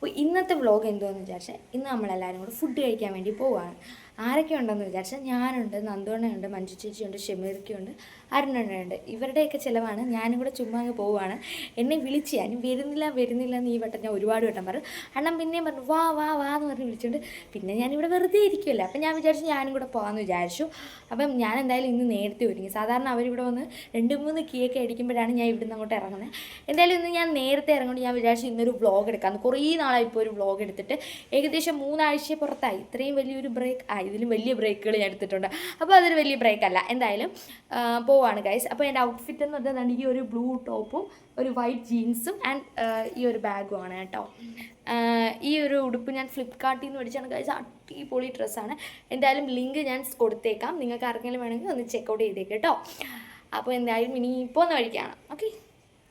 അപ്പോൾ ഇന്നത്തെ വ്ളോഗ് എന്തുവെന്ന് വിചാരിച്ചാൽ ഇന്ന് നമ്മളെല്ലാവരും കൂടെ ഫുഡ് കഴിക്കാൻ വേണ്ടി പോവുകയാണ് ആരൊക്കെ ഉണ്ടെന്ന് വിചാരിച്ചാൽ ഞാനുണ്ട് നന്ദോണ്ണയുണ്ട് മഞ്ജു ചേച്ചിയുണ്ട് ഷെമീർക്കയുണ്ട് അരുണണ്ണയുണ്ട്. ഇവരുടെയൊക്കെ ചിലവാണ് ഞാനും കൂടെ ചുമ്മാ അങ്ങ് പോവുകയാണ് എന്നെ വിളിച്ച് ഞാൻ വരുന്നില്ല വരുന്നില്ല എന്ന് ഈ വട്ടം ഞാൻ ഒരുപാട് വട്ടം പറഞ്ഞു. അണ്ണൻ പിന്നെയും പറഞ്ഞു വാ വാ വാ എന്ന് പറഞ്ഞ് വിളിച്ചുകൊണ്ട് പിന്നെ ഞാനിവിടെ വെറുതെ ഇരിക്കുമല്ലോ അപ്പം ഞാൻ വിചാരിച്ചു ഞാനും കൂടെ പോകാമെന്ന് വിചാരിച്ചു. അപ്പം ഞാൻ എന്തായാലും ഇന്ന് നേരത്തെ ഒരുങ്ങി. സാധാരണ അവരിവിടെ വന്ന് രണ്ട് മൂന്ന് കീയൊക്കെ അടിക്കുമ്പോഴാണ് ഞാൻ ഇവിടുന്ന് അങ്ങോട്ട് ഇറങ്ങുന്നത് എന്തായാലും ഇന്ന് ഞാൻ നേരത്തെ ഇറങ്ങുകൊണ്ട് ഞാൻ വിചാരിച്ചു ഇന്നൊരു വ്ളോഗ് എടുക്കാമെന്ന് കുറേ നാളായി ഇപ്പോൾ ഒരു വ്ളോഗ് എടുത്തിട്ട്. ഏകദേശം മൂന്നാഴ്ച പുറത്തായി. ഇത്രയും വലിയൊരു ബ്രേക്ക് ആയി ഇതിലും വലിയ ബ്രേക്കുകൾ ഞാൻ എടുത്തിട്ടുണ്ട്. അപ്പോൾ അതൊരു വലിയ ബ്രേക്ക് അല്ല. എന്തായാലും പോവാണ് ഗൈസ് അപ്പോൾ എന്റെ ഔട്ട്ഫിറ്റ് എന്ന് പറഞ്ഞാൽ ഈ ഒരു ബ്ലൂ ടോപ്പും ഒരു വൈറ്റ് ജീൻസും ആൻഡ് ഈ ഒരു ബാഗുമാണ് കേട്ടോ. ഈ ഒരു ഉടുപ്പ് ഞാൻ ഫ്ലിപ്കാർട്ടിൽ നിന്ന് മേടിച്ചാണ് ഗൈസ് അടിപൊളി ഡ്രസ്സാണ് എന്തായാലും ലിങ്ക് ഞാൻ കൊടുത്തേക്കാം. നിങ്ങൾക്ക് ആർക്കെങ്കിലും വേണമെങ്കിൽ ഒന്ന് ചെക്കൗട്ട് ചെയ്തേക്കാം കേട്ടോ. അപ്പോൾ എന്തായാലും ഇനി ഇപ്പോൾ ഒന്ന് വഴിക്കാണ് ഓക്കെ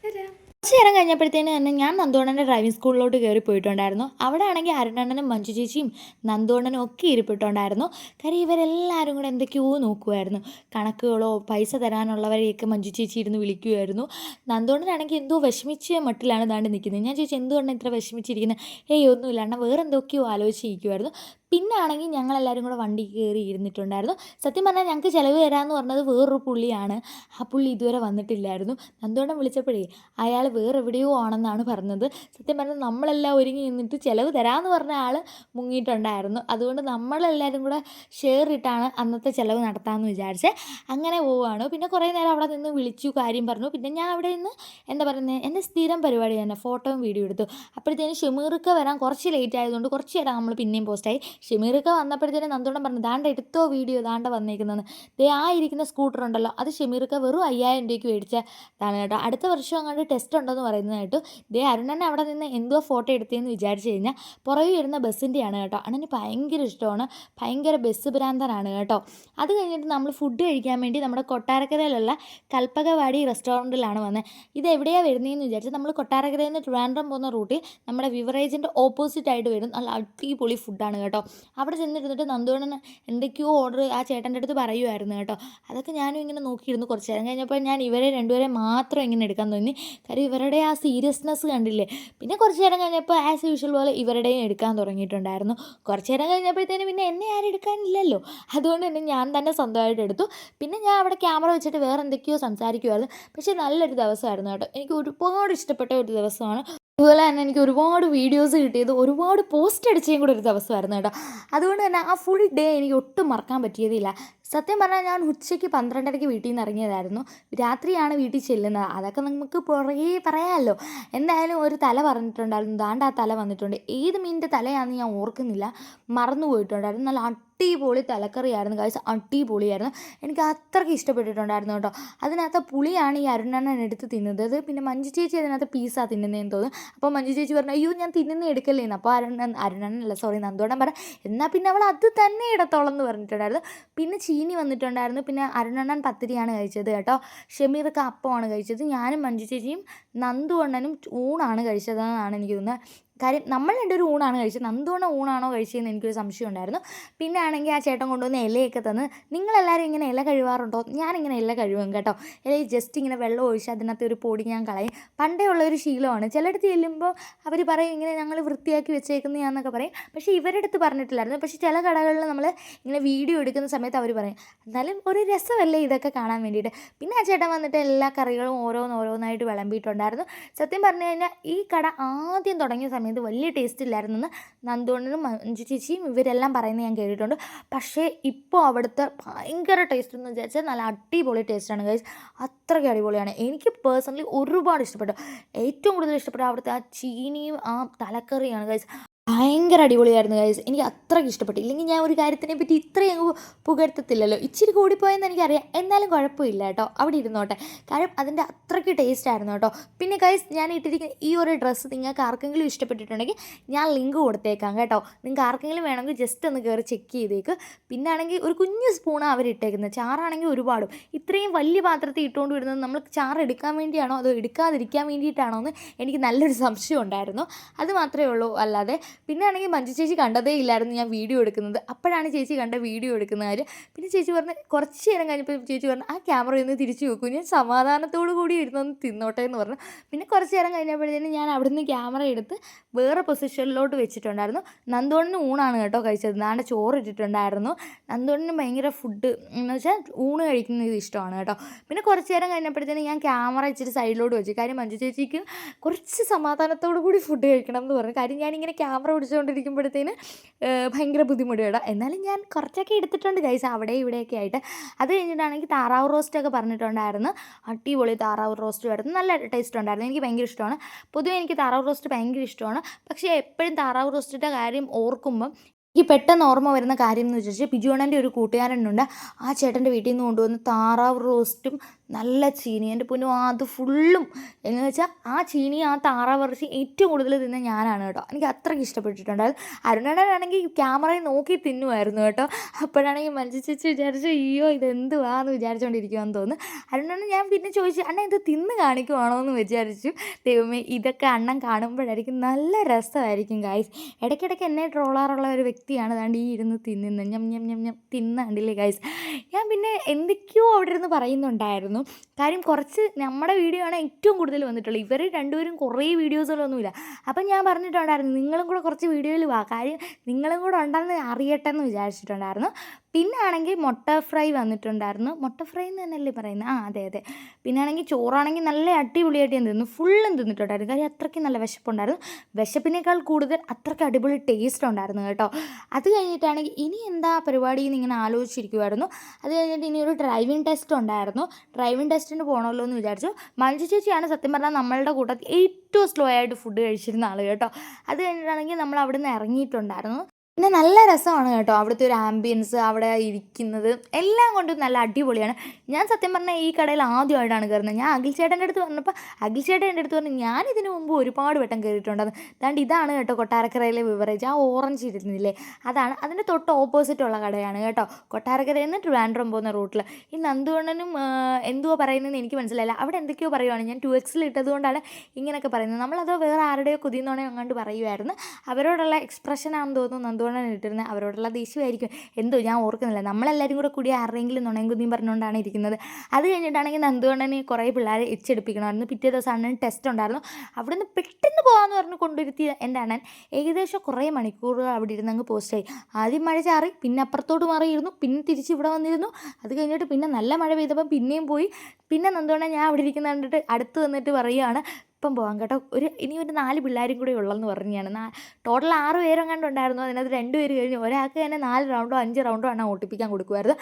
വരാം കുറച്ച് നേരം കഴിഞ്ഞപ്പോഴത്തേന് തന്നെ ഞാൻ നന്ദോണന്റെ ഡ്രൈവിംഗ് സ്കൂളിലോട്ട് കയറി പോയിട്ടുണ്ടായിരുന്നു. അവിടെ ആണെങ്കിൽ അരുണണ്ണനും മഞ്ജു ചേച്ചിയും നന്ദോണനും ഒക്കെ ഇരിപ്പിട്ടുണ്ടായിരുന്നു. കാര്യം ഇവരെല്ലാവരും കൂടെ എന്തൊക്കെയോ നോക്കുമായിരുന്നു കണക്കുകളോ പൈസ തരാനുള്ളവരെയൊക്കെ മഞ്ജു ചേച്ചി ഇരുന്ന് വിളിക്കുമായിരുന്നു നന്ദോണനാണെങ്കിൽ എന്തോ വിഷമിച്ച മട്ടിലാണ് ഇതാണ്ട് നിൽക്കുന്നത്. ഞാൻ ചേച്ചി എന്തുകൊണ്ടാണ് ഇത്ര വിഷമിച്ചിരിക്കുന്നത്? ഏയ് ഒന്നുമില്ല അണ്ണ വേറെ എന്തൊക്കെയോ ആലോചിച്ചിരിക്കുമായിരുന്നു പിന്നെ ആണെങ്കിൽ ഞങ്ങളെല്ലാവരും കൂടെ വണ്ടി കയറി ഇരുന്നിട്ടുണ്ടായിരുന്നു. സത്യം പറഞ്ഞാൽ ഞങ്ങൾക്ക് ചിലവ് തരാമെന്ന് പറഞ്ഞത് വേറൊരു പുള്ളിയാണ്. ആ പുള്ളി ഇതുവരെ വന്നിട്ടില്ലായിരുന്നു. നന്ദോണം വിളിച്ചപ്പോഴേ അയാൾ വേറെ എവിടെയോ ആണെന്നാണ് പറഞ്ഞത്. സത്യം പറഞ്ഞാൽ നമ്മളെല്ലാം ഒരുങ്ങി നിന്നിട്ട് ചിലവ് തരാമെന്ന് പറഞ്ഞ ആൾ മുങ്ങിയിട്ടുണ്ടായിരുന്നു. അതുകൊണ്ട് നമ്മളെല്ലാവരും കൂടെ ഷെയർ ഇട്ടാണ് അന്നത്തെ ചിലവ് നടത്താമെന്ന് വിചാരിച്ചേ. അങ്ങനെ പോവുകയാണ് പിന്നെ കുറേ നേരം അവിടെ നിന്ന് വിളിച്ചു കാര്യം പറഞ്ഞു. പിന്നെ ഞാൻ അവിടെ നിന്ന് എന്താ പറയുന്നത് എന്റെ സ്ഥിരം പരിപാടി തന്നെ ഫോട്ടോയും വീഡിയോ എടുത്തു. അപ്പോഴത്തേനും ഷെമീർക്ക് വരാൻ കുറച്ച് ലേറ്റ് ആയതുകൊണ്ട് കുറച്ച് നേരം നമ്മൾ പിന്നെയും പോസ്റ്റായി ഷെമീർക്ക് വന്നപ്പോഴത്തേനും നന്ദോണം പറഞ്ഞു ദാണ്ട എടുത്തോ വീഡിയോ ദാണ്ട വന്നേക്കുന്നതെന്ന്. ദേ ആ ഇരിക്കുന്ന സ്കൂട്ടർ ഉണ്ടല്ലോ അത് ഷെമീർക്ക് വെറും അയ്യായിരം രൂപയ്ക്ക് മേടിച്ചതാണ് കേട്ടോ. അടുത്ത വർഷം അങ്ങോട്ട് ടെസ്റ്റ് ഉണ്ടെന്ന് പറയുന്നത് കേട്ടോ. ദേ അരുണനെ അവിടെ നിന്ന് എന്തോ ഫോട്ടോ എടുത്തതെന്ന് വിചാരിച്ചു കഴിഞ്ഞാൽ പുറകെ വരുന്ന ബസ്സിന്റെയാണ് കേട്ടോ. അണ്ണന് ഭയങ്കര ഇഷ്ടമാണ് ഭയങ്കര ബസ് ഭ്രാന്തനാണ് കേട്ടോ. അത് കഴിഞ്ഞിട്ട് നമ്മൾ ഫുഡ് കഴിക്കാൻ വേണ്ടി നമ്മുടെ കൊട്ടാരക്കരയിലുള്ള കൽപ്പകവാടി റെസ്റ്റോറന്റിലാണ് വന്നത് ഇത് എവിടെയാണ് വരുന്നതെന്ന് വിചാരിച്ചാൽ നമ്മൾ കൊട്ടാരക്കരയിൽ നിന്ന് ട്രിവാൻഡ്രം പോകുന്ന റൂട്ടിൽ നമ്മുടെ വിവറേജിന്റെ ഓപ്പോസിറ്റ് ആയിട്ട് വരും നല്ല അടിപൊളി ഫുഡാണ് കേട്ടോ. അവിടെ ചെന്നിരുന്നിട്ട് നന്ദുവണ്ണൻ എന്തൊക്കെയോ ഓർഡർ ആ ചേട്ടന്റെ അടുത്ത് പറയുമായിരുന്നു കേട്ടോ. അതൊക്കെ ഞാനും ഇങ്ങനെ നോക്കിയിരുന്നു കുറച്ച് നേരം. കഴിഞ്ഞപ്പോൾ ഞാൻ ഇവരെ രണ്ടുപേരെ മാത്രം ഇങ്ങനെ എടുക്കാൻ തോന്നി. കാര്യം ഇവരുടെ ആ സീരിയസ്നെസ് കണ്ടില്ലേ? പിന്നെ കുറച്ച് നേരം കഴിഞ്ഞപ്പോൾ ആസ് യൂഷ്വൽ പോലെ ഇവരുടെയും എടുക്കാൻ തുടങ്ങിയിട്ടുണ്ടായിരുന്നു. കുറച്ച് നേരം കഴിഞ്ഞപ്പോഴത്തേനും പിന്നെ എന്നെ ആരും എടുക്കാനില്ലല്ലോ. അതുകൊണ്ട് തന്നെ ഞാൻ തന്നെ സ്വന്തമായിട്ട് എടുത്തു. പിന്നെ ഞാൻ അവിടെ ക്യാമറ വെച്ചിട്ട് വേറെ എന്തൊക്കെയോ സംസാരിക്കുമായിരുന്നു പക്ഷേ നല്ലൊരു ദിവസമായിരുന്നു കേട്ടോ. എനിക്ക് ഒരുപാട് ഇഷ്ടപ്പെട്ട ഒരു ദിവസമാണ്. അതുപോലെ തന്നെ എനിക്ക് ഒരുപാട് വീഡിയോസ് കിട്ടിയത് ഒരുപാട് പോസ്റ്റ് അടിച്ചതും കൂടെ ഒരു ദിവസമായിരുന്നു കേട്ടോ. അതുകൊണ്ട് തന്നെ ആ ഫുൾ ഡേ എനിക്ക് ഒട്ടും മറക്കാൻ പറ്റിയതില്ല. സത്യം പറഞ്ഞാൽ ഞാൻ ഉച്ചയ്ക്ക് പന്ത്രണ്ടരയ്ക്ക് വീട്ടിൽ നിന്ന് ഇറങ്ങിയതായിരുന്നു. രാത്രിയാണ് വീട്ടിൽ ചെല്ലുന്നത്. അതൊക്കെ നമുക്ക് പുറകെ പറയാമല്ലോ എന്തായാലും ഒരു തല പറഞ്ഞിട്ടുണ്ടായിരുന്നു. ദാണ്ട് ആ തല വന്നിട്ടുണ്ട്. ഏത് മീനിന്റെ തലയാണെന്ന് ഞാൻ ഓർക്കുന്നില്ല. മറന്നു പോയിട്ടുണ്ടായിരുന്നു. നല്ല അടിപൊളി തലക്കറിയായിരുന്നു കാഴ്ച അടിപൊളിയായിരുന്നു. എനിക്ക് അത്രയ്ക്ക് ഇഷ്ടപ്പെട്ടിട്ടുണ്ടായിരുന്നു കേട്ടോ. അതിനകത്ത് പുളിയാണ് ഈ അരുണണ്ണൻ എടുത്ത് തിന്നുന്നത്. പിന്നെ മഞ്ജു ചേച്ചി അതിനകത്ത് പീസാണ് തിന്നുന്നതെന്ന് തോന്നുന്നു. അപ്പോൾ മഞ്ജു ചേച്ചി പറഞ്ഞു അയ്യോ ഞാൻ തിന്നുന്ന എടുക്കല്ലേന്ന്. അപ്പോൾ അരുണണ്ണൻ അരുണനല്ല സോറി നന്ദോടൻ പറ എന്നാൽ പിന്നെ അവൾ അത് തന്നെ ഇടത്തോളം എന്ന് പറഞ്ഞിട്ടുണ്ടായിരുന്നു. പിന്നെ ചീനി വന്നിട്ടുണ്ടായിരുന്നു. പിന്നെ അരുണണ്ണൻ പത്തിരിയാണ് കഴിച്ചത് കേട്ടോ. ഷമീർക്ക് അപ്പമാണ് കഴിച്ചത്. ഞാനും മഞ്ജു ചേച്ചിയും നന്ദു അണ്ണനും ഊണാണ് കഴിച്ചതെന്നാണ് എനിക്ക് തോന്നുന്നത്. കാര്യം നമ്മൾ രണ്ടൊരു ഊണാണ് കഴിച്ചത്. നന്ദുവണ്ണ ഊണാണോ കഴിച്ചതെന്ന് എനിക്കൊരു സംശയം ഉണ്ടായിരുന്നു പിന്നെ ആണെങ്കിൽ ആ ചേട്ടൻ കൊണ്ടുവന്ന ഇലയൊക്കെ തന്ന് നിങ്ങളെല്ലാവരും ഇങ്ങനെ ഇല കഴുകാറുണ്ടോ ഞാനിങ്ങനെ ഇല കഴുകും കേട്ടോ. ഇല ജസ്റ്റ് ഇങ്ങനെ വെള്ളം ഒഴിച്ച് അതിനകത്ത് ഒരു പൊടി ഞാൻ കളയും. പണ്ടേ ഉള്ളൊരു ശീലമാണ്. ചിലയിടത്ത് ചെല്ലുമ്പോൾ അവർ പറയും ഇങ്ങനെ ഞങ്ങൾ വൃത്തിയാക്കി വെച്ചേക്കുന്നതാന്നൊക്കെ പറയും. പക്ഷേ ഇവരുടെ അടുത്ത് പറഞ്ഞിട്ടില്ലായിരുന്നു. പക്ഷേ ചില കടകളിൽ നമ്മൾ ഇങ്ങനെ വീഡിയോ എടുക്കുന്ന സമയത്ത് അവർ പറയും എന്നാലും ഒരു രസമല്ലേ ഇതൊക്കെ കാണാൻ വേണ്ടിയിട്ട്? പിന്നെ ആ ചേട്ടൻ വന്നിട്ട് എല്ലാ കറികളും ഓരോന്നോരോന്നായിട്ട് വിളമ്പിയിട്ടുണ്ടായിരുന്നു. സത്യം പറഞ്ഞു കഴിഞ്ഞാൽ ഈ കട ആദ്യം തുടങ്ങിയ സമയത്ത് വലിയ ടേസ്റ്റ് ഇല്ലായിരുന്നെന്ന് നന്ദോണനും മഞ്ജു ചേച്ചിയും ഇവരെല്ലാം പറയുന്നത് ഞാൻ കേട്ടിട്ടുണ്ട്. പക്ഷേ ഇപ്പോൾ അവിടുത്തെ ഭയങ്കര ടേസ്റ്റ് എന്ന് വിചാരിച്ചാൽ നല്ല അടിപൊളി ടേസ്റ്റാണ് കഴിച്ച് അത്രയ്ക്ക് അടിപൊളിയാണ്. എനിക്ക് പേഴ്സണലി ഒരുപാട് ഇഷ്ടപ്പെട്ടു. ഏറ്റവും കൂടുതൽ ഇഷ്ടപ്പെട്ട അവിടുത്തെ ആ ചീനിയും ആ തലക്കറിയാണ് ഗൈസ് ഭയങ്കര അടിപൊളിയായിരുന്നു ഗൈസ് എനിക്ക് അത്രയ്ക്ക് ഇഷ്ടപ്പെട്ടു. ഇല്ലെങ്കിൽ ഞാൻ ഒരു കാര്യത്തിനെ പറ്റി ഇത്രയും പുകഴ്ത്തത്തില്ലല്ലോ. ഇച്ചിരി കൂടിപ്പോയെന്ന് എനിക്കറിയാം. എന്നാലും കുഴപ്പമില്ല കേട്ടോ. അവിടെ ഇരുന്നോട്ടെ. കാരണം അതിന്റെ അത്രയ്ക്ക് ടേസ്റ്റ് ആയിരുന്നു കേട്ടോ. പിന്നെ ഗൈസ് ഞാൻ ഇട്ടിരിക്കുന്ന ഈ ഒരു ഡ്രസ്സ് നിങ്ങൾക്ക് ആർക്കെങ്കിലും ഇഷ്ടപ്പെട്ടിട്ടുണ്ടെങ്കിൽ ഞാൻ ലിങ്ക് കൊടുത്തേക്കാം കേട്ടോ. നിങ്ങൾക്ക് ആർക്കെങ്കിലും വേണമെങ്കിൽ ജസ്റ്റ് ഒന്ന് കയറി ചെക്ക് ചെയ്തേക്ക്. പിന്നെ ആണെങ്കിൽ ഒരു കുഞ്ഞു സ്പൂണാണ് അവർ ഇട്ടേക്കുന്നത്. ചാറാണെങ്കിൽ ഒരുപാടും. ഇത്രയും വലിയ പാത്രത്തിൽ ഇട്ടുകൊണ്ട് വരുന്നത് നമ്മൾ ചാറ് എടുക്കാൻ വേണ്ടിയാണോ? അതോ എടുക്കാതിരിക്കാൻ വേണ്ടിയിട്ടാണോ എന്ന് എനിക്ക് നല്ലൊരു സംശയം ഉണ്ടായിരുന്നു. അത് മാത്രമേ ഉള്ളൂ. അല്ലാതെ പിന്നെ ആണെങ്കിൽ മഞ്ജു ചേച്ചി കണ്ടതേ ഇല്ലായിരുന്നു ഞാൻ വീഡിയോ എടുക്കുന്നത്. അപ്പോഴാണ് ചേച്ചി കണ്ട വീഡിയോ എടുക്കുന്ന കാര്യം. പിന്നെ ചേച്ചി പറഞ്ഞ് കുറച്ച് നേരം കഴിഞ്ഞപ്പോൾ ചേച്ചി പറഞ്ഞു ആ ക്യാമറ ഒന്ന് തിരിച്ചു വെക്കും ഞാൻ സമാധാനത്തോടു കൂടി ഇരുന്നൊന്ന് തിന്നോട്ടെ എന്ന് പറഞ്ഞു. പിന്നെ കുറച്ച് നേരം കഴിഞ്ഞപ്പോഴത്തേനും ഞാൻ അവിടുന്ന് ക്യാമറ എടുത്ത് വേറെ പൊസിഷനിലോട്ട് വെച്ചിട്ടുണ്ടായിരുന്നു. നന്ദോണിന് ഊണാണ് കേട്ടോ കഴിച്ചത്. നാടെ ചോറ് ഇട്ടിട്ടുണ്ടായിരുന്നു. നന്ദോണിന് ഭയങ്കര ഫുഡ് എന്ന് വെച്ചാൽ ഊണ് കഴിക്കുന്നത് ഇഷ്ടമാണ് കേട്ടോ. പിന്നെ കുറച്ച് നേരം കഴിഞ്ഞപ്പോഴത്തേനും ഞാൻ ക്യാമറ ഇച്ചിരി സൈഡിലോട്ട് വെച്ചു. കാര്യം മഞ്ജു ചേച്ചിക്ക് കുറച്ച് സമാധാനത്തോടു കൂടി ഫുഡ് കഴിക്കണം എന്ന് പറഞ്ഞു. കാര്യം ഞാനിങ്ങനെ ക്യാമറ പിടിച്ചുകൊണ്ടിരിക്കുമ്പോഴത്തേന് ഭയങ്കര ബുദ്ധിമുട്ട് കേട്ടോ. എന്നാലും ഞാൻ കുറച്ചൊക്കെ എടുത്തിട്ടുണ്ട് കൈസ് അവിടെ ഇവിടെയൊക്കെ ആയിട്ട്. അത് കഴിഞ്ഞിട്ടാണെങ്കിൽ താറാവ് റോസ്റ്റൊക്കെ പറഞ്ഞിട്ടുണ്ടായിരുന്നു. അടിപൊളി താറാവ് റോസ്റ്റ് ആയിരുന്നു. നല്ല ടേസ്റ്റ് ഉണ്ടായിരുന്നു. എനിക്ക് ഭയങ്കര ഇഷ്ടമാണ്. പൊതുവെ എനിക്ക് താറാവ് റോസ്റ്റ് ഭയങ്കര ഇഷ്ടമാണ്. പക്ഷേ എപ്പോഴും താറാവ് റോസ്റ്റിന്റെ കാര്യം ഓർക്കുമ്പം എനിക്ക് പെട്ടെന്ന് ഓർമ്മ വരുന്ന കാര്യം എന്ന് വെച്ചാൽ ബിജുവണ്ണന്റെ ഒരു കൂട്ടുകാരനുണ്ട്. ആ ചേട്ടന്റെ വീട്ടിൽ നിന്ന് കൊണ്ടുവന്ന താറാവ് റോസ്റ്റും നല്ല ചീനി. എന്റെ പൊന്നു അത് ഫുള്ളും. എന്ന് വെച്ചാൽ ആ ചീനി ആ താറാവ് ഇറച്ചി ഏറ്റവും കൂടുതൽ തിന്ന ഞാനാണ് കേട്ടോ. എനിക്ക് അത്രയ്ക്ക് ഇഷ്ടപ്പെട്ടിട്ടുണ്ടായിരുന്നു. അരുണേടനാണെങ്കിൽ ക്യാമറയിൽ നോക്കി തിന്നുമായിരുന്നു കേട്ടോ. അപ്പോഴാണെങ്കിൽ മഞ്ജു ചേച്ചി വിചാരിച്ചു അയ്യോ ഇതെന്തുവാന്ന് വിചാരിച്ചുകൊണ്ടിരിക്കുമെന്ന് തോന്നുന്നു. അരുണേണ്ണൻ ഞാൻ പിന്നെ ചോദിച്ചു അണ്ണ ഇത് തിന്ന് കാണിക്കുവാണോ എന്ന് വിചാരിച്ചു. ദൈവമേ ഇതൊക്കെ അണ്ണൻ കാണുമ്പോഴായിരിക്കും നല്ല രസമായിരിക്കും ഗായ്സ് ഇടയ്ക്കിടയ്ക്ക് എന്നെ ട്രോളാറുള്ള ഒരു വ്യക്തിയാണ് അതാണ്ട് ഈ ഇരുന്ന് തിന്നുന്നത് ഞം ഞം ഞം ഞം. തിന്നാണ്ടില്ലേ ഗൈസ് ഞാൻ പിന്നെ എന്തൊക്കെയോ അവിടെ ഇരുന്ന് പറയുന്നുണ്ടായിരുന്നു. കാര്യം കുറച്ച് നമ്മുടെ വീഡിയോ ആണ് ഏറ്റവും കൂടുതൽ വന്നിട്ടുള്ളത്. ഇവർ രണ്ടുപേരും കുറേ വീഡിയോസുകളൊന്നുമില്ല. അപ്പം ഞാൻ പറഞ്ഞിട്ടുണ്ടായിരുന്നു നിങ്ങളും കൂടെ കുറച്ച് വീഡിയോയിൽ വാ. കാര്യം നിങ്ങളും കൂടെ ഉണ്ടെന്ന് അറിയട്ടെ എന്ന് വിചാരിച്ചിട്ടുണ്ടായിരുന്നു. പിന്നെ ആണെങ്കിൽ മുട്ട ഫ്രൈ വന്നിട്ടുണ്ടായിരുന്നു. മുട്ട ഫ്രൈ എന്ന് തന്നെയല്ലേ പറയുന്നത്? ആ അതെ അതെ. പിന്നാണെങ്കിൽ ചോറാണെങ്കിൽ നല്ല അടിപൊളിയായിട്ട് ഞാൻ തിന്നു. ഫുള്ളും തിന്നിട്ടുണ്ടായിരുന്നു. കാര്യം അത്രയ്ക്ക് നല്ല വിശപ്പുണ്ടായിരുന്നു. വിശപ്പിനേക്കാൾ കൂടുതൽ അത്രയ്ക്ക് അടിപൊളി ടേസ്റ്റ് ഉണ്ടായിരുന്നു കേട്ടോ. അത് കഴിഞ്ഞിട്ടാണെങ്കിൽ ഇനി എന്താ പരിപാടി എന്ന് ഇങ്ങനെ ആലോചിച്ചിരിക്കുമായിരുന്നു അത് കഴിഞ്ഞിട്ട് ഇനി ഒരു ഡ്രൈവിംഗ് ടെസ്റ്റ് ഉണ്ടായിരുന്നു. ഡ്രൈവിംഗ് ടെസ്റ്റിന് പോകണമല്ലോ എന്ന് വിചാരിച്ചു. മഞ്ജു ചേച്ചിയാണ് സത്യം പറഞ്ഞാൽ നമ്മളുടെ കൂട്ടത്തിൽ ഏറ്റവും സ്ലോ ആയിട്ട് ഫുഡ് കഴിച്ചിരുന്ന ആൾ കേട്ടോ. അത് കഴിഞ്ഞിട്ടാണെങ്കിൽ നമ്മൾ അവിടെ നിന്ന് ഇറങ്ങിയിട്ടുണ്ടായിരുന്നു. പിന്നെ നല്ല രസമാണ് കേട്ടോ. അവിടുത്തെ ഒരു ആംബിയൻസ് അവിടെ ഇരിക്കുന്നത്. എല്ലാം കൊണ്ടും നല്ല അടിപൊളിയാണ്. ഞാൻ സത്യം പറഞ്ഞാൽ ഈ കടയിൽ ആദ്യമായിട്ടാണ് കയറുന്നത്. ഞാൻ അഖിൽ ചേട്ടന്റെ അടുത്ത് പറഞ്ഞപ്പോൾ അഖിൽ ചേട്ടൻ എന്റെ അടുത്ത് പറഞ്ഞു ഞാൻ ഇതിന് മുമ്പ് ഒരുപാട് വട്ടം കയറിയിട്ടുണ്ടെന്ന് അതാണ്ട് ഇതാണ് കേട്ടോ കൊട്ടാരക്കരയിലെ ബിവറേജ് ആ ഓറഞ്ച് ഇരുന്നില്ലേ? അതാണ്. അതിന്റെ തൊട്ട് ഓപ്പോസിറ്റുള്ള കടയാണ് കേട്ടോ. കൊട്ടാരക്കരയിൽ നിന്ന് ട്രിവാൻഡ്രം പോകുന്ന റൂട്ടിൽ ഈ നന്ദുവണ്ണനും എന്തുവാ പറയുന്നതെന്ന് എനിക്ക് മനസ്സിലായില്ല. അവിടെ എന്തൊക്കെയോ പറയുവാണ്. ഞാൻ ടു എക്സിൽ ഇട്ടതുകൊണ്ടാണ് ഇങ്ങനെയൊക്കെ പറയുന്നത്. നമ്മളത് വേറെ ആരുടെയോ കുതിന്നോണേ അങ്ങോട്ട് പറയുമായിരുന്നു അവരോടുള്ള എക്സ്പ്രഷനാണെന്ന് തോന്നുന്നു നന്ദുവണ്ണൻ ഇട്ടിരുന്നത് അവരോടുള്ള ദേഷ്യമായിരിക്കും. എന്തോ ഞാൻ ഓർക്കുന്നില്ല. നമ്മളെല്ലാവരും കൂടെ കൂടി ആരുടെയെങ്കിലും നുണയും പറഞ്ഞുകൊണ്ടാണ് ഇരിക്കുന്നത്. അത് കഴിഞ്ഞിട്ടാണെങ്കിൽ നന്ദുവണ്ണന് കുറേ പിള്ളേരെ എച്ചെടുപ്പിക്കണമായിരുന്നു പിറ്റേ ദിവസം അണ്ണൻ ടെസ്റ്റ് ഉണ്ടായിരുന്നു. അവിടെ നിന്ന് പെട്ടെന്ന് പോകാമെന്ന് പറഞ്ഞ് കൊണ്ടുവരുത്തി എന്റെ അണ്ണൻ. ഏകദേശം കുറേ മണിക്കൂറുകൾ അവിടെ ഇരുന്ന് അങ്ങ് പോസ്റ്റായി ആദ്യം മഴ ചാറി പിന്നെ അപ്പുറത്തോട്ട് മാറിയിരുന്നു പിന്നെ തിരിച്ച് ഇവിടെ വന്നിരുന്നു. അത് കഴിഞ്ഞിട്ട് പിന്നെ നല്ല മഴ പെയ്തപ്പം പിന്നെയും പോയി. പിന്നെ നന്ദുവണ്ണൻ ഞാൻ അവിടെ ഇരിക്കുന്ന കണ്ടിട്ട് അടുത്ത് വന്നിട്ട് പറയുകയാണ് ഇപ്പം പോകാം കേട്ടോ. ഒരു ഇനി ഒരു നാല് പിള്ളേരും കൂടെ ഉള്ളെന്ന് പറഞ്ഞാണ്. ടോട്ടൽ ആറ് പേരും കണ്ടുണ്ടായിരുന്നു അതിനകത്ത് രണ്ട് പേര് കഴിഞ്ഞ്. ഒരാൾക്ക് തന്നെ നാല് റൗണ്ടോ അഞ്ച് റൗണ്ടോ ആണ് ഓട്ടിപ്പിക്കാൻ കൊടുക്കുമായിരുന്നു.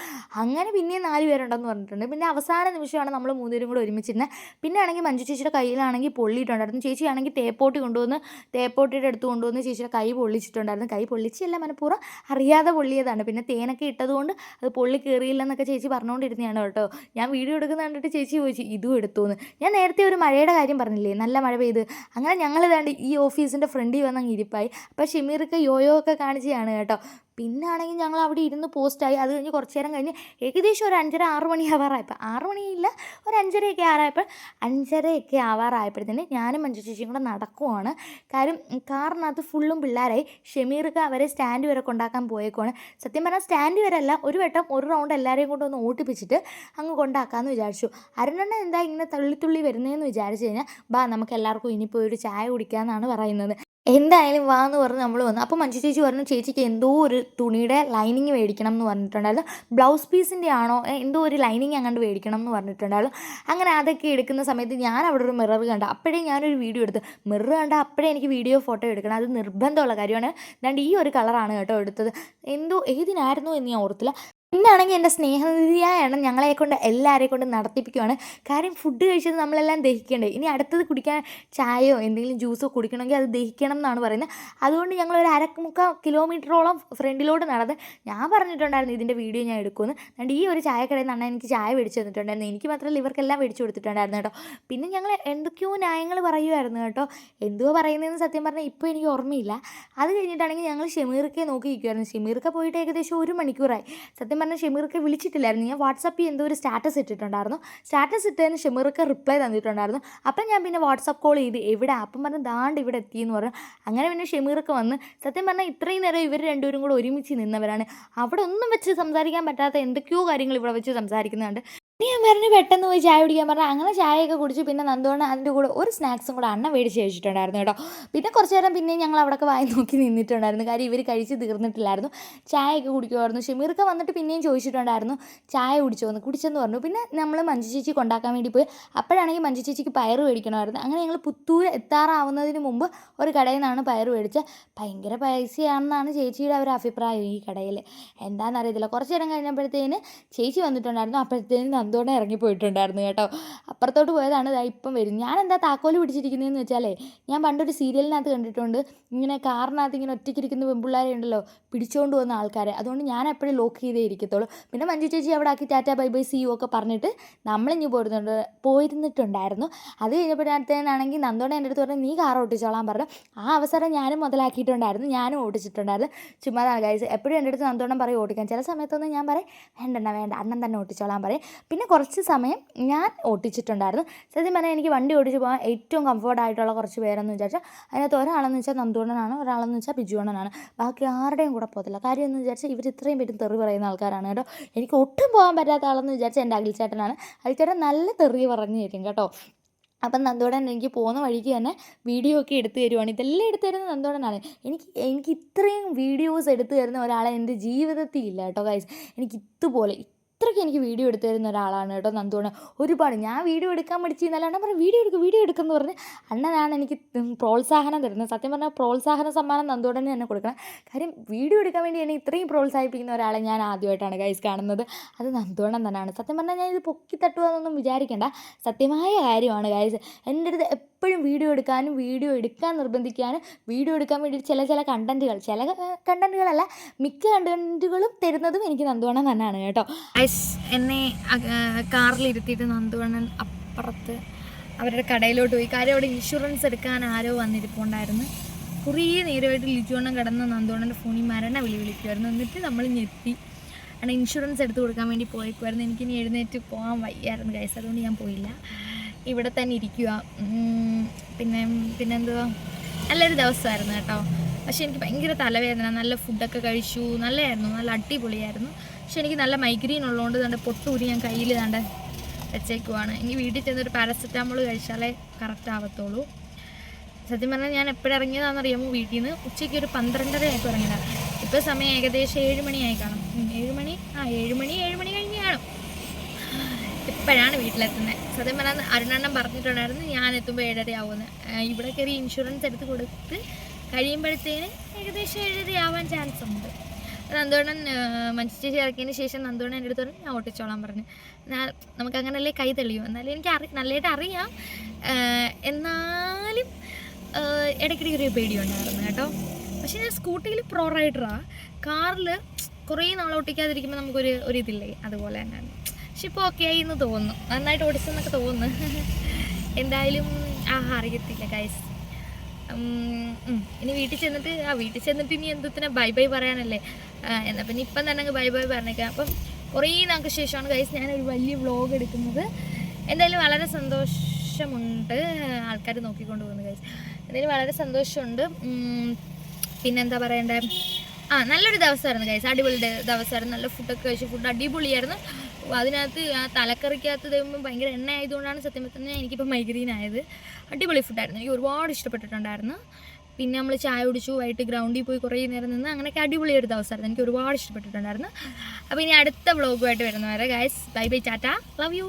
അങ്ങനെ പിന്നെയും നാല് പേരുണ്ടെന്ന് പറഞ്ഞിട്ടുണ്ട്. പിന്നെ അവസാന നിമിഷമാണ് നമ്മൾ മൂന്നുപേരും കൂടെ ഒരുമിച്ചിരുന്നത് പിന്നെ ആണെങ്കിൽ മഞ്ജു ചേച്ചിയുടെ കയ്യിലാണെങ്കിൽ പൊള്ളിയിട്ടുണ്ടായിരുന്നു. ചേച്ചിയാണെങ്കിൽ തേപ്പോട്ടി കൊണ്ടുവന്ന് തേപ്പോട്ടിയുടെ അടുത്ത് കൊണ്ടുവന്ന് ചേച്ചിയുടെ കൈ പൊള്ളിച്ചിട്ടുണ്ടായിരുന്നു. കൈ പൊള്ളിച്ചല്ല മനഃപൂർവം. അറിയാതെ പൊള്ളിയതാണ്. പിന്നെ തേനൊക്കെ ഇട്ടതുകൊണ്ട് അത് പൊള്ളി കയറിയില്ലെന്നൊക്കെ ചേച്ചി പറഞ്ഞുകൊണ്ടിരുന്നതാണ് കേട്ടോ. ഞാൻ വീഡിയോ എടുക്കുന്ന കണ്ടിട്ട് ചേച്ചി ചോദിച്ചു ഇതും എടുത്തു ഞാൻ നേരത്തെ ഒരു മഴയുടെ കാര്യം പറഞ്ഞില്ലേ? നല്ല മഴ പെയ്ത്. അങ്ങനെ ഞങ്ങൾ ഇതാണ്ട് ഈ ഓഫീസിന്റെ ഫ്രണ്ടിൽ വന്നങ്ങ് ഇരിപ്പായി. അപ്പോൾ ഷെമീർക്ക് യോയോ ഒക്കെ കാണിച്ചതാണ് കേട്ടോ. പിന്നെ ആണെങ്കിൽ ഞങ്ങൾ അവിടെ ഇരുന്ന് പോസ്റ്റായി അത് കഴിഞ്ഞ് കുറച്ച് നേരം കഴിഞ്ഞ് ഏകദേശം ഒരു അഞ്ചര ആറ് മണി ആവാറായപ്പോൾ ആറ് മണിയില്ല ഒരു അഞ്ചരയൊക്കെ ആറായപ്പോൾ അഞ്ചരയൊക്കെ ആവാറായപ്പോഴത്തേന് ഞാനും മഞ്ജു ചേച്ചിയും കൂടെ നടക്കുവാണ്. കാര്യം കാറിനകത്ത് ഫുള്ളും പിള്ളേരായി. ഷെമീർക്ക് അവരെ സ്റ്റാൻഡ് വരെ കൊണ്ടാക്കാൻ പോയേക്കുവാണ്. സത്യം പറഞ്ഞാൽ സ്റ്റാൻഡ് വരെ അല്ല ഒരു വട്ടം ഒരു റൗണ്ട് എല്ലാവരെയും കൊണ്ട് ഒന്ന് ഓട്ടിപ്പിച്ചിട്ട് അങ്ങ് കൊണ്ടാക്കാമെന്ന് വിചാരിച്ചു. അരുണെണ്ണ എന്താ ഇങ്ങനെ തള്ളിത്തുള്ളി വരുന്നതെന്ന് വിചാരിച്ചു കഴിഞ്ഞാൽ ബാ നമുക്ക് എല്ലാവർക്കും ഇനിയിപ്പോൾ ഒരു ചായ കുടിക്കാമെന്നാണ് പറയുന്നത്. എന്തായാലും വാ എന്ന് പറഞ്ഞ് നമ്മൾ വന്നു. അപ്പോൾ മഞ്ജു ചേച്ചി പറഞ്ഞു ചേച്ചിക്ക് എന്തോ ഒരു തുണിയുടെ ലൈനിങ് മേടിക്കണം എന്ന് പറഞ്ഞിട്ടുണ്ടായിരുന്നു. ബ്ലൗസ് പീസിന്റെ ആണോ? എന്തോ ഒരു ലൈനിങ് അങ്ങോട്ട് മേടിക്കണം എന്ന് പറഞ്ഞിട്ടുണ്ടായിരുന്നു. അങ്ങനെ അതൊക്കെ എടുക്കുന്ന സമയത്ത് ഞാൻ അവിടെ ഒരു മിറർ കണ്ട. അപ്പോഴേ ഞാനൊരു വീഡിയോ എടുത്ത്. മിറർ കണ്ട അപ്പോഴേ എനിക്ക് വീഡിയോ ഫോട്ടോ എടുക്കണം. അത് നിർബന്ധമുള്ള കാര്യമാണ്. ദാണ്ട് ഈ ഒരു കളറാണ് കേട്ടോ എടുത്തത്. എന്തോ ഏതിനായിരുന്നു എന്ന് ഞാൻ ഓർത്തില്ല. പിന്നാണെങ്കിൽ എന്റെ സ്നേഹനിധിയായാണ് ഞങ്ങളെ കൊണ്ട് എല്ലാവരെയും കൊണ്ട് നടത്തിപ്പിക്കുവാണ്. കാര്യം ഫുഡ് കഴിച്ചത് നമ്മളെല്ലാം ദഹിക്കേണ്ടത് ഇനി അടുത്തത് കുടിക്കാൻ ചായയോ എന്തെങ്കിലും ജ്യൂസോ കുടിക്കണമെങ്കിൽ അത് ദഹിക്കണം എന്നാണ് പറയുന്നത്. അതുകൊണ്ട് ഞങ്ങൾ ഒരു അരമുക്കാൽ കിലോമീറ്ററോളം ഫ്രണ്ടിലോട്ട് നടന്ന് ഞാൻ പറഞ്ഞിട്ടുണ്ടായിരുന്നു ഇതിന്റെ വീഡിയോ ഞാൻ എടുക്കുമെന്ന്. അതുകൊണ്ട് ഈ ഒരു ചായക്കടയിൽ നിന്നാണ് എനിക്ക് ചായ മേടിച്ചു തന്നിട്ടുണ്ടായിരുന്നു എനിക്ക് മാത്രമല്ല ഇവർക്കെല്ലാം മേടിച്ചു കൊടുത്തിട്ടുണ്ടായിരുന്നു കേട്ടോ. പിന്നെ ഞങ്ങൾ എന്തൊക്കെയോ ന്യായങ്ങൾ പറയുമായിരുന്നു കേട്ടോ. എന്തുവാ പറയുന്നതെന്ന് സത്യം പറഞ്ഞാൽ ഇപ്പോൾ എനിക്ക് ഓർമ്മയില്ല. അത് കഴിഞ്ഞിട്ടാണെങ്കിൽ ഞങ്ങൾ ഷെമീർക്കെ നോക്കി നിൽക്കുമായിരുന്നു ഷെമീർക്ക പോയിട്ട് ഏകദേശം ഒരു മണിക്കൂറായി. സത്യം സത്യം പറഞ്ഞാൽ ഷെമീർക്ക് വിളിച്ചിട്ടില്ലായിരുന്നു. ഞാൻ വാട്സാപ്പിൽ എന്തോ ഒരു സ്റ്റാറ്റസ് ഇട്ടിട്ടുണ്ടായിരുന്നു. സ്റ്റാറ്റസ് ഇട്ടതിന് ഷെമീർക്ക് റിപ്ലൈ തന്നിട്ടുണ്ടായിരുന്നു. അപ്പം ഞാൻ പിന്നെ വാട്സാപ്പ് കോൾ ചെയ്ത് എവിടെ അപ്പം പറഞ്ഞ് ദാണ്ട് ഇവിടെ എത്തിയെന്ന് പറഞ്ഞു. അങ്ങനെ പിന്നെ ഷെമീർക്ക് വന്ന് സത്യം പറഞ്ഞാൽ ഇത്രയും നേരം ഇവർ രണ്ടുപേരും കൂടെ ഒരുമിച്ച് നിന്നവരാണ്. അവിടെ ഒന്നും വെച്ച് സംസാരിക്കാൻ പറ്റാത്ത എന്തൊക്കെയോ കാര്യങ്ങൾ ഇവിടെ വെച്ച് സംസാരിക്കുന്നുണ്ട്. ഞാൻ പറഞ്ഞു പെട്ടെന്ന് പോയി ചായ കുടിക്കാൻ പറഞ്ഞു. അങ്ങനെ ചായയൊക്കെ കുടിച്ചു. പിന്നെ നന്ദുകൊണ്ട് അതിന്റെ കൂടെ ഒരു സ്നാക്സും കൂടെ അണ്ണ മേടിച്ച് കഴിച്ചിട്ടുണ്ടായിരുന്നു കേട്ടോ. പിന്നെ കുറച്ച് നേരം പിന്നെ ഞങ്ങൾ അവിടെയൊക്കെ വായി നോക്കി നിന്നിട്ടുണ്ടായിരുന്നു. കാര്യം ഇവർ കഴിച്ച് തീർന്നിട്ടില്ലായിരുന്നു. ചായയൊക്കെ കുടിക്കുമായിരുന്നു. ഷെമീർക്ക് വന്നിട്ട് പിന്നെയും ചോദിച്ചിട്ടുണ്ടായിരുന്നു ചായ കുടിച്ചോന്ന് കുടിച്ചെന്ന് പറഞ്ഞു. പിന്നെ നമ്മൾ മഞ്ജു ചേച്ചി കൊണ്ടാക്കാൻ വേണ്ടി പോയി. അപ്പോഴാണെങ്കിൽ മഞ്ജു ചേച്ചിക്ക് പയറ് മേടിക്കണമായിരുന്നു. അങ്ങനെ ഞങ്ങൾ പുത്തൂർ എത്താറാവുന്നതിന് മുമ്പ് ഒരു കടയിൽ നിന്നാണ് പയറ് മേടിച്ചത്. ഭയങ്കര പൈസയാണെന്നാണ് ചേച്ചിയുടെ ഒരു അഭിപ്രായം ഈ കടയിൽ എന്താണെന്നറിയത്തില്ല. കുറച്ച് നേരം കഴിഞ്ഞപ്പോഴത്തേന് ചേച്ചി വന്നിട്ടുണ്ടായിരുന്നു. അപ്പോഴത്തേന് നന്ദോടെ ഇറങ്ങിപ്പോയിട്ടുണ്ടായിരുന്നു കേട്ടോ. അപ്പുറത്തോട്ട് പോയതാണ് ഇതാ ഇപ്പം വരും. ഞാൻ എന്താ താക്കോൽ പിടിച്ചിരിക്കുന്നതെന്ന് വെച്ചാലേ ഞാൻ പണ്ടൊരു സീരിയലിനകത്ത് കണ്ടിട്ടുണ്ട്. ഇങ്ങനെ കാറിനകത്ത് ഇങ്ങനെ ഒറ്റയ്ക്കിരിക്കുന്ന പെൺപിള്ളേരെ ഉണ്ടല്ലോ പിടിച്ചുകൊണ്ട് പോകുന്ന ആൾക്കാരെ. അതുകൊണ്ട് ഞാൻ എപ്പോഴും ലോക്ക് ചെയ്തേ ഇരിക്കത്തുള്ളൂ. പിന്നെ മഞ്ജു ചേച്ചി അവിടെ ആക്കി tata bye bye see you ഒക്കെ പറഞ്ഞിട്ട് നമ്മളിഞ്ഞ് പോയിരുന്നുണ്ട് പോയിരുന്നിട്ടുണ്ടായിരുന്നു. അത് കഴിഞ്ഞപ്പോഴത്തേനാണെങ്കിൽ നന്ദോടെ എന്റെ അടുത്ത് പറഞ്ഞു നീ കാർ ഓട്ടിച്ചോളാൻ പറഞ്ഞു. ആ അവസരം ഞാനും മുതലാക്കിയിട്ടുണ്ടായിരുന്നു ഞാനും ഓടിച്ചിട്ടുണ്ടായിരുന്നു. ചുമ്മാ കാര്യം എപ്പോഴും എന്റെ അടുത്ത് നന്ദോണം പറയും ഓടിക്കാൻ. ചില സമയത്തൊന്നും ഞാൻ പറയും വേണ്ടണ്ണ വേണ്ട അണ്ണൻ തന്നെ ഓട്ടിച്ചോളാൻ പറയും. പിന്നെ കുറച്ച് സമയം ഞാൻ ഓട്ടിച്ചിട്ടുണ്ടായിരുന്നു. സത്യം പറഞ്ഞാൽ എനിക്ക് വണ്ടി ഓടിച്ച് പോകാൻ ഏറ്റവും കംഫർട്ട് ആയിട്ടുള്ള കുറച്ച് പേരെന്ന് വിചാരിച്ചാൽ അതിനകത്ത് ഒരാളെന്ന് വെച്ചാൽ നന്ദൂണനാണ് ഒരാളെന്ന് വെച്ചാൽ ബിജുവണ്ണനാണ് ബാക്കി ആരുടെയും കൂടെ പോകത്തില്ല. കാര്യം എന്ന് വിചാരിച്ചാൽ ഇവർ ഇത്രയും പേരും തെറി പറയുന്ന ആൾക്കാരാണ് കേട്ടോ. എനിക്ക് ഒട്ടും പോകാൻ പറ്റാത്ത ആളെന്ന് വിചാരിച്ചാൽ എന്റെ അഖിൽച്ചേട്ടനാണ് അഖിൽച്ചേട്ടൻ നല്ല തെറി പറഞ്ഞു തരും കേട്ടോ. അപ്പം നന്ദോടൻ എനിക്ക് പോകുന്ന വഴിക്ക് തന്നെ വീഡിയോ ഒക്കെ എടുത്തു തരുവാണ്. ഇതെല്ലാം എടുത്തു തരുന്നത് നന്ദോടനാണ് എനിക്ക് എനിക്ക് ഇത്രയും വീഡിയോസ് എടുത്തു തരുന്ന ഒരാളെ എന്റെ ജീവിതത്തിൽ ഇല്ല കേട്ടോ ഗൈസ് എനിക്ക് ഇതുപോലെ ഇത്രയ്ക്ക് എനിക്ക് വീഡിയോ എടുത്തു തരുന്ന ഒരാളാണ് കേട്ടോ നന്ദുവാണ്. ഒരുപാട് ഞാൻ വീഡിയോ എടുക്കാൻ പഠിച്ചിരുന്നാലും അണ്ണൻ പറഞ്ഞു വീഡിയോ എടുക്കും വീഡിയോ എടുക്കുമെന്ന് പറഞ്ഞ് അണ്ണനാണ് എനിക്ക് പ്രോത്സാഹനം തരുന്നത്. സത്യം പറഞ്ഞാൽ പ്രോത്സാഹന സമ്മാനം നന്ദോടന് തന്നെ കൊടുക്കണം. കാര്യം വീഡിയോ എടുക്കാൻ വേണ്ടി എന്നെ ഇത്രയും പ്രോത്സാഹിപ്പിക്കുന്ന ഒരാളെ ഞാൻ ആദ്യമായിട്ടാണ് ഗൈസ് കാണുന്നത്. അത് നന്ദോണം തന്നെയാണ്. സത്യം പറഞ്ഞാൽ ഞാൻ ഇത് പൊക്കി തട്ടുകയെന്നൊന്നും വിചാരിക്കേണ്ട. സത്യമായ കാര്യമാണ് ഗൈസ് എന്റെ അടുത്ത് എപ്പോഴും വീഡിയോ എടുക്കാനും വീഡിയോ എടുക്കാൻ നിർബന്ധിക്കാനും വീഡിയോ എടുക്കാൻ വേണ്ടി ചില ചില കണ്ടന്റുകൾ ചില കണ്ടന്റുകളല്ല മിക്ക കണ്ടന്റുകളും തരുന്നതും എനിക്ക് നന്ദുവണ്ണൻ തന്നെയാണ് കേട്ടോ. എന്നെ കാറിലിരുത്തിയിട്ട് നന്ദുവണ്ണൻ അപ്പുറത്ത് അവരുടെ കടയിലോട്ട് പോയി. കാര്യം അവിടെ ഇൻഷുറൻസ് എടുക്കാൻ ആരോ വന്നിരിപ്പുണ്ടായിരുന്നു. കുറേ നേരമായിട്ട് ലിജുവണ്ണം കിടന്ന് നന്ദുവണ്ണന്റെ ഫോണിൽ മരണ വിളി വിളിക്കുമായിരുന്നു എന്നിട്ട് നമ്മൾ ഞെത്തി ആണ് ഇൻഷുറൻസ് എടുത്ത് കൊടുക്കാൻ വേണ്ടി പോയേക്കുമായിരുന്നു എനിക്കിനി എഴുന്നേറ്റ് പോകാൻ വയ്യായിരുന്നു കൈസ് അതുകൊണ്ട് ഞാൻ പോയില്ല. ഇവിടെ തന്നെ ഇരിക്കുക പിന്നെ പിന്നെന്തുവാ? നല്ലൊരു ദിവസമായിരുന്നു കേട്ടോ. പക്ഷെ എനിക്ക് ഭയങ്കര തലവേദന. നല്ല ഫുഡൊക്കെ കഴിച്ചു. നല്ലതായിരുന്നു. നല്ല അടിപൊളിയായിരുന്നു. പക്ഷെ എനിക്ക് നല്ല മൈഗ്രീൻ ഉള്ളതുകൊണ്ട് തന്നെ പൊട്ടൂരി ഞാൻ കയ്യിൽ തണ്ട് വെച്ചേക്കുവാണ്. ഇനി വീട്ടിൽ ചെന്നൊരു പാരസെറ്റാമോൾ കഴിച്ചാലേ കറക്റ്റ് ആവത്തുള്ളൂ. സത്യം പറഞ്ഞാൽ ഞാൻ എപ്പോഴിറങ്ങിയതാണെന്ന് അറിയാമോ വീട്ടിൽ നിന്ന് ഉച്ചയ്ക്ക് ഒരു പന്ത്രണ്ടര ആയപ്പോൾ ഇറങ്ങിയതാണ് ഇപ്പോൾ സമയം ഏകദേശം ഏഴ് മണിയായി കാണും. ഏഴ് മണി? ആ ഏഴ് മണി ഏഴ് മണി കഴിഞ്ഞ് കാണും. ഇപ്പോഴാണ് വീട്ടിലെത്തുന്നത് സത്യം പറഞ്ഞാൽ അരുണെണ്ണം പറഞ്ഞിട്ടുണ്ടായിരുന്നു ഞാൻ എത്തുമ്പോൾ ഏഴര ആവുമെന്ന് ഇവിടെ കയറി ഇൻഷുറൻസ് എടുത്ത് കൊടുത്ത് കഴിയുമ്പോഴത്തേന് ഏകദേശം ഏഴര ആവാൻ ചാൻസ് ഉണ്ട്. നന്ദോണൻ മനുഷ്യ ഇറക്കിയതിന് ശേഷം നന്ദോണൻ എന്റെ അടുത്ത് പറഞ്ഞു ഞാൻ ഓട്ടിച്ചോളാൻ പറഞ്ഞു. നമുക്ക് അങ്ങനല്ലേ കൈ തെളിയും. എന്നാലും എനിക്ക് അറി നല്ലതായിട്ട് അറിയാം. എന്നാലും ഇടയ്ക്കിടയ്ക്ക് ഒരു പേടിയുണ്ടായിരുന്നു കേട്ടോ. പക്ഷേ ഞാൻ സ്കൂട്ടിയിൽ പ്രോ റൈഡറാണ് കാറിൽ കുറേ നാൾ ഓട്ടിക്കാതിരിക്കുമ്പോൾ നമുക്കൊരു ഒരു ഇതില്ലേ? അതുപോലെ തന്നെയാണ്. പക്ഷെ ഇപ്പോൾ ഓക്കെ ആയി എന്ന് തോന്നുന്നു. നന്നായിട്ട് ഓടിച്ചെന്നൊക്കെ തോന്നുന്നു. എന്തായാലും ആ അറിയത്തില്ല ഗൈസ് ഇനി വീട്ടിൽ ചെന്നിട്ട് ആ വീട്ടിൽ ചെന്നിട്ട് ഇനി എന്തുത്തിനാ? Bye bye പറയാനല്ലേ. എന്നാൽ എന്നാ പിന്നെ ഇപ്പം തന്നെ അങ്ങ് ബൈ ബൈ പറഞ്ഞേക്കാം. അപ്പം കുറേ നാൾക്ക് ശേഷമാണ് ഗൈസ് ഞാനൊരു വലിയ വ്ളോഗ് എടുക്കുന്നത്. എന്തായാലും വളരെ സന്തോഷമുണ്ട്. ആൾക്കാർ നോക്കിക്കൊണ്ട് പോകുന്നു ഗൈസ് എന്തായാലും വളരെ സന്തോഷമുണ്ട്. പിന്നെന്താ പറയണ്ടേ? ആ നല്ലൊരു ദിവസമായിരുന്നു ഗൈസ് അടിപൊളി ദിവസമായിരുന്നു. നല്ല ഫുഡൊക്കെ കഴിച്ചു ഫുഡ് അടിപൊളിയായിരുന്നു. അതിനകത്ത് ആ തലക്കറിക്കകത്ത് തരുമ്പോൾ ഭയങ്കര എണ്ണ ആയതുകൊണ്ടാണ് സത്യം പറഞ്ഞാൽ എനിക്കിപ്പോൾ മൈഗ്രീൻ ആയത്. അടിപൊളി ഫുഡായിരുന്നു എനിക്ക് ഒരുപാട് ഇഷ്ടപ്പെട്ടിട്ടുണ്ടായിരുന്നു. പിന്നെ നമ്മൾ ചായ കുടിച്ചു വൈകിട്ട് ഗ്രൗണ്ടിൽ പോയി കുറേ നേരം നിന്ന് അങ്ങനെയൊക്കെ അടിപൊളി ഒരു ദിവസമായിരുന്നു. എനിക്ക് ഒരുപാട് ഇഷ്ടപ്പെട്ടിട്ടുണ്ടായിരുന്നു. അപ്പോൾ ഇനി അടുത്ത വ്ളോഗുമായിട്ട് വരുന്നവരെ guys bye bye tata. Love you